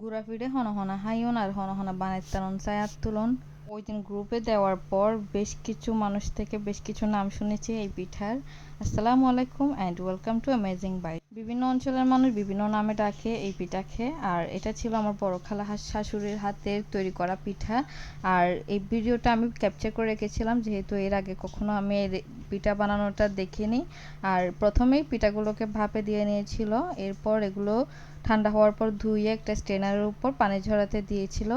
ঘুরা ফিরে হন হনা হাইয়ন আর হন হনা বানাইতারন। চায়াত তুলন। ওই দিন গ্রুপে দেওয়ার পর বেশ কিছু মানুষ থেকে বেশ কিছু নাম শুনেছি এই পিঠার। আসসালামু আলাইকুম and welcome to amazing bite বিভিন্ন অঞ্চলের মানুষ বিভিন্ন নামে ডাকে, এই পিঠাকে আর এটা ছিল আমার বড় খালা শাশুড়ির হাতের তৈরি করা পিঠা। আর এই ভিডিওটা আমি ক্যাপচার করে রেখেছিলাম, যেহেতু এর আগে কখনো আমি পিঠা বানানোটা দেখিনি। আর প্রথমেই পিঠাগুলোকে ভাপে দিয়ে নিয়েছিল। এরপর এগুলো ঠান্ডা হওয়ার পর ধুয়ে একটা স্টেনারের উপর পানি ঝরাতে দিয়েছিল।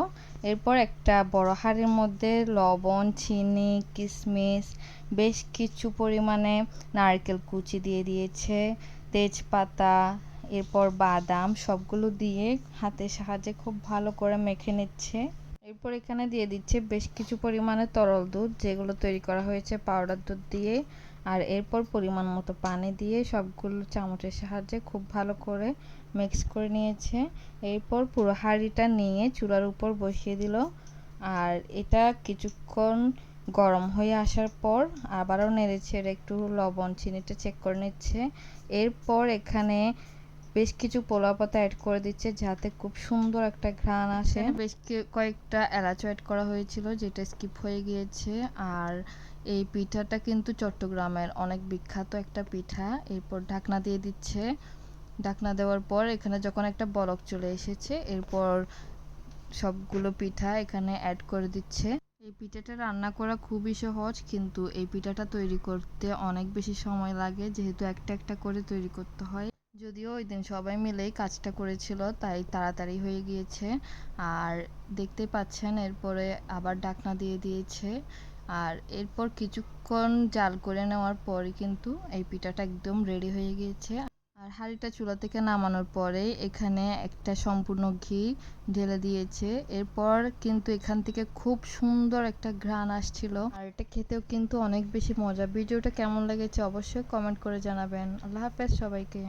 এরপর একটা বড় হাঁড়ির মধ্যে লবণ, চিনি কিশমিশ বেশ কিছু পরিমাণে নারকেল কুচি দিয়ে দিয়েছে। তেজপাতা, এরপর বাদাম সবগুলো দিয়ে হাতের সাহায্যে খুব ভালো করে মেখে নিচ্ছে। এরপর এখানে দিয়ে দিচ্ছে বেশ কিছু পরিমাণে তরল দুধ, যেগুলো তৈরি করা হয়েছে পাউডার দুধ দিয়ে। আর এরপর পরিমাণ মতো পানি দিয়ে সবগুলো চামচের সাহায্যে খুব ভালো করে মিক্স করে নিয়েছে। এরপর পুরো হাঁড়িটা নিয়ে চুলার উপর বসিয়ে দিল। আর এটা কিছুক্ষণ গরম হয়ে আসার পর আবারও নেড়ে ছেড়ে একটু লবণ, চিনিটা চেক করে নিচ্ছে। এরপর এখানে বেশ কিছু পোলা পাতা অ্যাড করে দিচ্ছে যাতে খুব সুন্দর একটা ঘ্রাণ আসে। বেশ কয়েকটা এলাচও অ্যাড করা হয়েছিল যেটা স্কিপ হয়ে গিয়েছে। আর এই পিঠাটা কিন্তু চট্টগ্রামের অনেক বিখ্যাত একটা পিঠা। এরপর ঢাকনা দিয়ে দিচ্ছে। ঢাকনা দেওয়ার পর এখানে যখন একটা বলক চলে এসেছে, এরপর সবগুলো পিঠা এখানে অ্যাড করে দিচ্ছে। এই পিঠাটা রান্না করা খুবই সহজ, কিন্তু এই পিঠাটা তৈরি করতে অনেক বেশি সময় লাগে, যেহেতু একটা একটা করে তৈরি করতে হয়। যদিও ওই দিন সবাই মিলেই কাজটা করেছিল, তাই তাড়াতাড়ি হয়ে গিয়েছে। আর দেখতে পাচ্ছেন, এরপরে আবার ডাকনা দিয়ে দিয়েছে। আর এরপর কিছুক্ষণ জাল করে নেওয়ার পরই কিন্তু এই পিঠাটা একদম রেডি হয়ে গিয়েছে। আর হাঁড়িটা চুলা থেকে নামানোর পরে এখানে একটা সম্পূর্ণ ঘি ঢেলে দিয়েছে। এরপর কিন্তু এখান থেকে খুব সুন্দর একটা ঘ্রাণ আসছিল। আর এটা খেতেও কিন্তু অনেক বেশি মজা। ভিডিওটা কেমন লেগেছে অবশ্যই কমেন্ট করে জানাবেন। আল্লাহ হাফেজ সবাইকে।